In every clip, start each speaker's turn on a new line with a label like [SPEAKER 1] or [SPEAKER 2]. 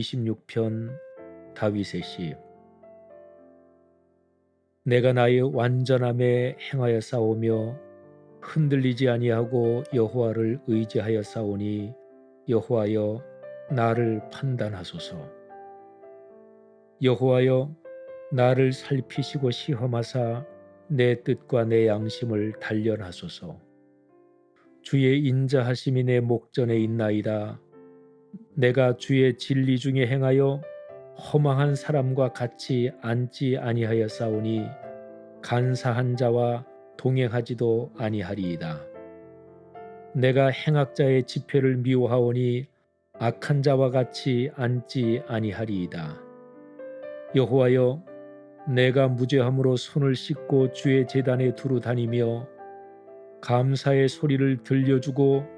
[SPEAKER 1] 26편 다윗의 시 내가 나의 완전함에 행하여 싸우며 흔들리지 아니하고 여호와를 의지하여 싸우니 여호와여 나를 판단하소서. 여호와여 나를 살피시고 시험하사 내 뜻과 내 양심을 단련하소서. 주의 인자하심이 내 목전에 있나이다 내가 주의 진리 중에 행하여 허망한 사람과 같이 앉지 아니하여 싸우니 간사한 자와 동행하지도 아니하리이다. 내가 행악자의 집회를 미워하오니 악한 자와 같이 앉지 아니하리이다. 여호와여 내가 무죄함으로 손을 씻고 주의 제단에 두루 다니며 감사의 소리를 들려주고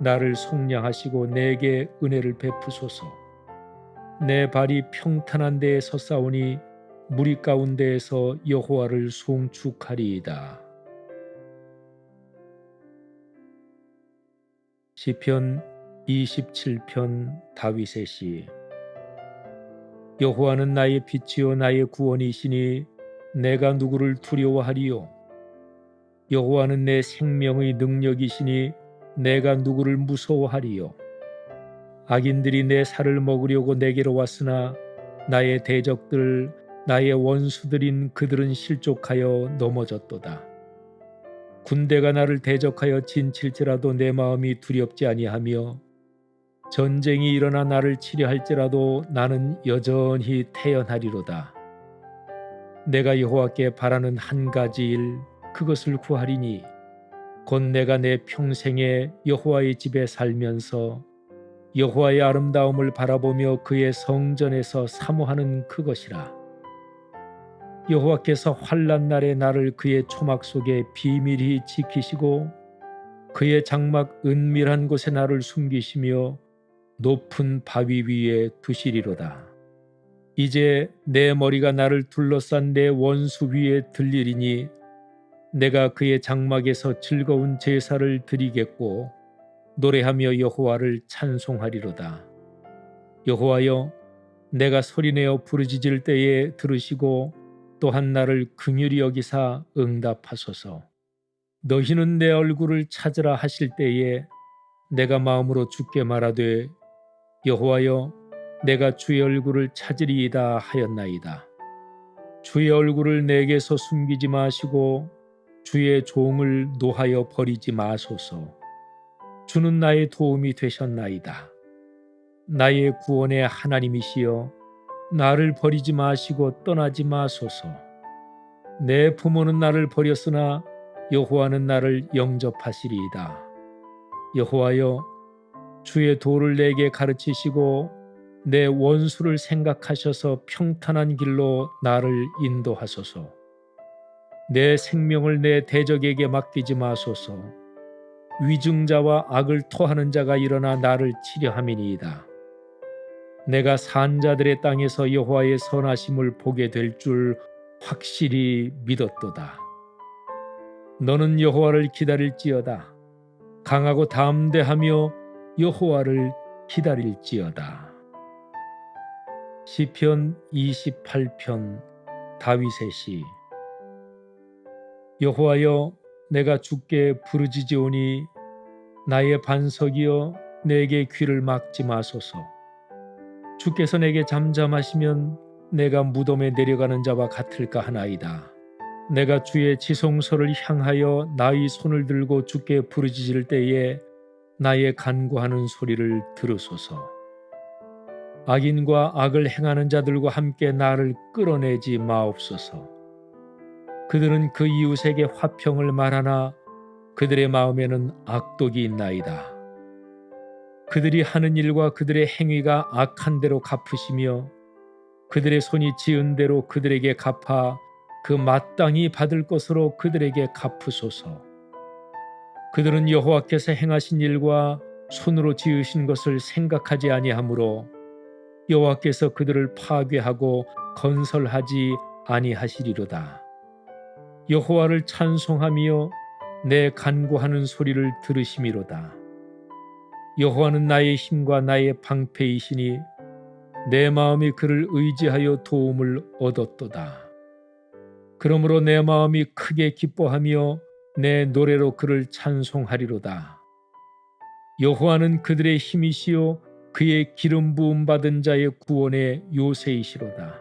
[SPEAKER 1] 나를 속량하시고 내게 은혜를 베푸소서. 내 발이 평탄한 데에 서싸우니 무리 가운데에서 여호와를 송축하리이다. 시편 27편 다윗의 시 여호와는 나의 빛이요 나의 구원이시니 내가 누구를 두려워하리요 여호와는 내 생명의 능력이시니 내가 누구를 무서워하리요 악인들이 내 살을 먹으려고 내게로 왔으나 나의 대적들 나의 원수들인 그들은 실족하여 넘어졌도다. 군대가 나를 대적하여 진칠지라도 내 마음이 두렵지 아니하며 전쟁이 일어나 나를 치려 할지라도 나는 여전히 태연하리로다. 내가 여호와께 바라는 한 가지 일 그것을 구하리니 곧 내가 내 평생에 여호와의 집에 살면서 여호와의 아름다움을 바라보며 그의 성전에서 사모하는 그것이라. 여호와께서 환란 날에 나를 그의 초막 속에 비밀히 지키시고 그의 장막 은밀한 곳에 나를 숨기시며 높은 바위 위에 두시리로다. 이제 내 머리가 나를 둘러싼 내 원수 위에 들리리니 내가 그의 장막에서 즐거운 제사를 드리겠고 노래하며 여호와를 찬송하리로다. 여호와여 내가 소리내어 부르짖을 때에 들으시고 또한 나를 긍휼히 여기사 응답하소서. 너희는 내 얼굴을 찾으라 하실 때에 내가 마음으로 주께 말하되 여호와여 내가 주의 얼굴을 찾으리이다 하였나이다. 주의 얼굴을 내게서 숨기지 마시고 주의 종을 노하여 버리지 마소서. 주는 나의 도움이 되셨나이다. 나의 구원의 하나님이시여 나를 버리지 마시고 떠나지 마소서. 내 부모는 나를 버렸으나 여호와는 나를 영접하시리이다. 여호와여 주의 도를 내게 가르치시고 내 원수를 생각하셔서 평탄한 길로 나를 인도하소서. 내 생명을 내 대적에게 맡기지 마소서. 위증자와 악을 토하는 자가 일어나 나를 치려 함이니이다. 내가 산자들의 땅에서 여호와의 선하심을 보게 될 줄 확실히 믿었도다. 너는 여호와를 기다릴지어다. 강하고 담대하며 여호와를 기다릴지어다. 시편 28편 다윗의 시 여호와여 내가 주께 부르짖으오니 나의 반석이여 내게 귀를 막지 마소서. 주께서 내게 잠잠하시면 내가 무덤에 내려가는 자와 같을까 하나이다. 내가 주의 지성소를 향하여 나의 손을 들고 주께 부르짖을 때에 나의 간구하는 소리를 들으소서. 악인과 악을 행하는 자들과 함께 나를 끌어내지 마옵소서. 그들은 그 이웃에게 화평을 말하나 그들의 마음에는 악독이 있나이다. 그들이 하는 일과 그들의 행위가 악한 대로 갚으시며 그들의 손이 지은 대로 그들에게 갚아 그 마땅히 받을 것으로 그들에게 갚으소서. 그들은 여호와께서 행하신 일과 손으로 지으신 것을 생각하지 아니하므로 여호와께서 그들을 파괴하고 건설하지 아니하시리로다. 여호와를 찬송하며 내 간구하는 소리를 들으심이로다. 여호와는 나의 힘과 나의 방패이시니 내 마음이 그를 의지하여 도움을 얻었도다. 그러므로 내 마음이 크게 기뻐하며 내 노래로 그를 찬송하리로다. 여호와는 그들의 힘이시요 그의 기름 부음 받은 자의 구원의 요새이시로다.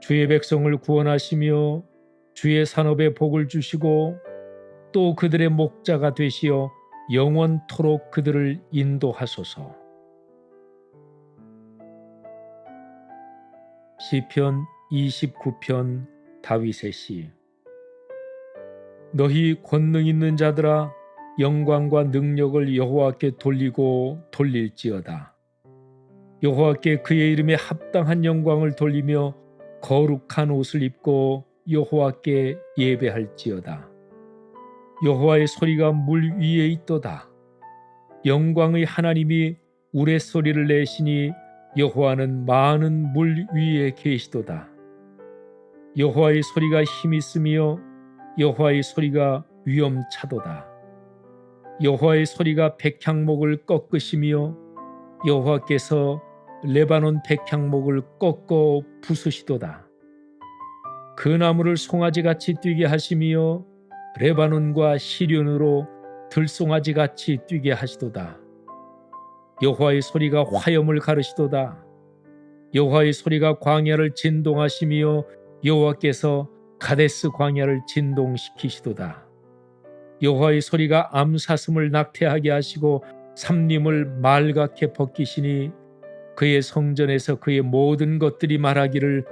[SPEAKER 1] 주의 백성을 구원하시며 주의 산업에 복을 주시고 또 그들의 목자가 되시어 영원토록 그들을 인도하소서. 시편 29편 다윗의 시 너희 권능 있는 자들아 영광과 능력을 여호와께 돌리고 돌릴지어다. 여호와께 그의 이름에 합당한 영광을 돌리며 거룩한 옷을 입고 여호와께 예배할지어다. 여호와의 소리가 물 위에 있도다. 영광의 하나님이 우레 소리를 내시니 여호와는 많은 물 위에 계시도다. 여호와의 소리가 힘있으며 여호와의 소리가 위엄차도다. 여호와의 소리가 백향목을 꺾으시며 여호와께서 레바논 백향목을 꺾어 부수시도다. 그 나무를 송아지 같이 뛰게 하시며 레바논과 시륜으로 들송아지 같이 뛰게 하시도다. 여호와의 소리가 화염을 가르시도다. 여호와의 소리가 광야를 진동하시며 여호와께서 가데스 광야를 진동시키시도다. 여호와의 소리가 암사슴을 낙태하게 하시고 삼림을 말갛게 벗기시니 그의 성전에서 그의 모든 것들이 말하기를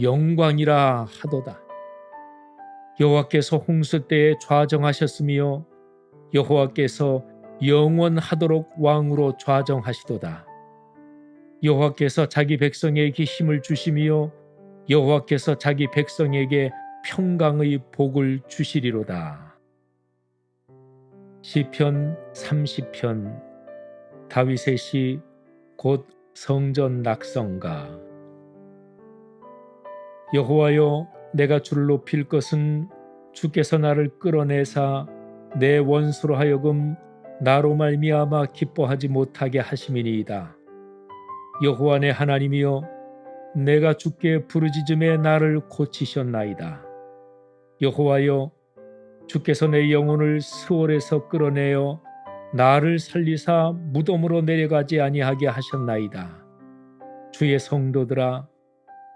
[SPEAKER 1] 영광이라 하도다. 여호와께서 홍수 때에 좌정하셨으며 여호와께서 영원하도록 왕으로 좌정하시도다. 여호와께서 자기 백성에게 힘을 주시며 여호와께서 자기 백성에게 평강의 복을 주시리로다. 시편 30편 다윗의 시 곧 성전 낙성가 여호와여 내가 주를 높일 것은 주께서 나를 끌어내사 내 원수로 하여금 나로 말미암아 기뻐하지 못하게 하심이니이다. 여호와 내 하나님이여 내가 주께 부르짖음에 나를 고치셨나이다. 여호와여 주께서 내 영혼을 스월에서 끌어내어 나를 살리사 무덤으로 내려가지 아니하게 하셨나이다. 주의 성도들아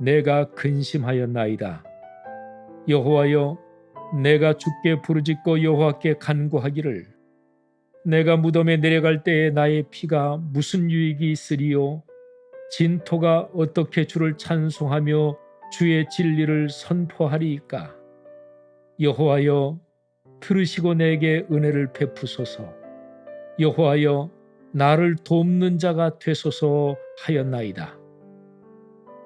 [SPEAKER 1] 내가 근심하였나이다. 여호와여 내가 주께 부르짖고 여호와께 간구하기를 내가 무덤에 내려갈 때에 나의 피가 무슨 유익이 있으리요 진토가 어떻게 주를 찬송하며 주의 진리를 선포하리이까 여호와여 들으시고 내게 은혜를 베푸소서 여호와여 나를 돕는 자가 되소서 하였나이다.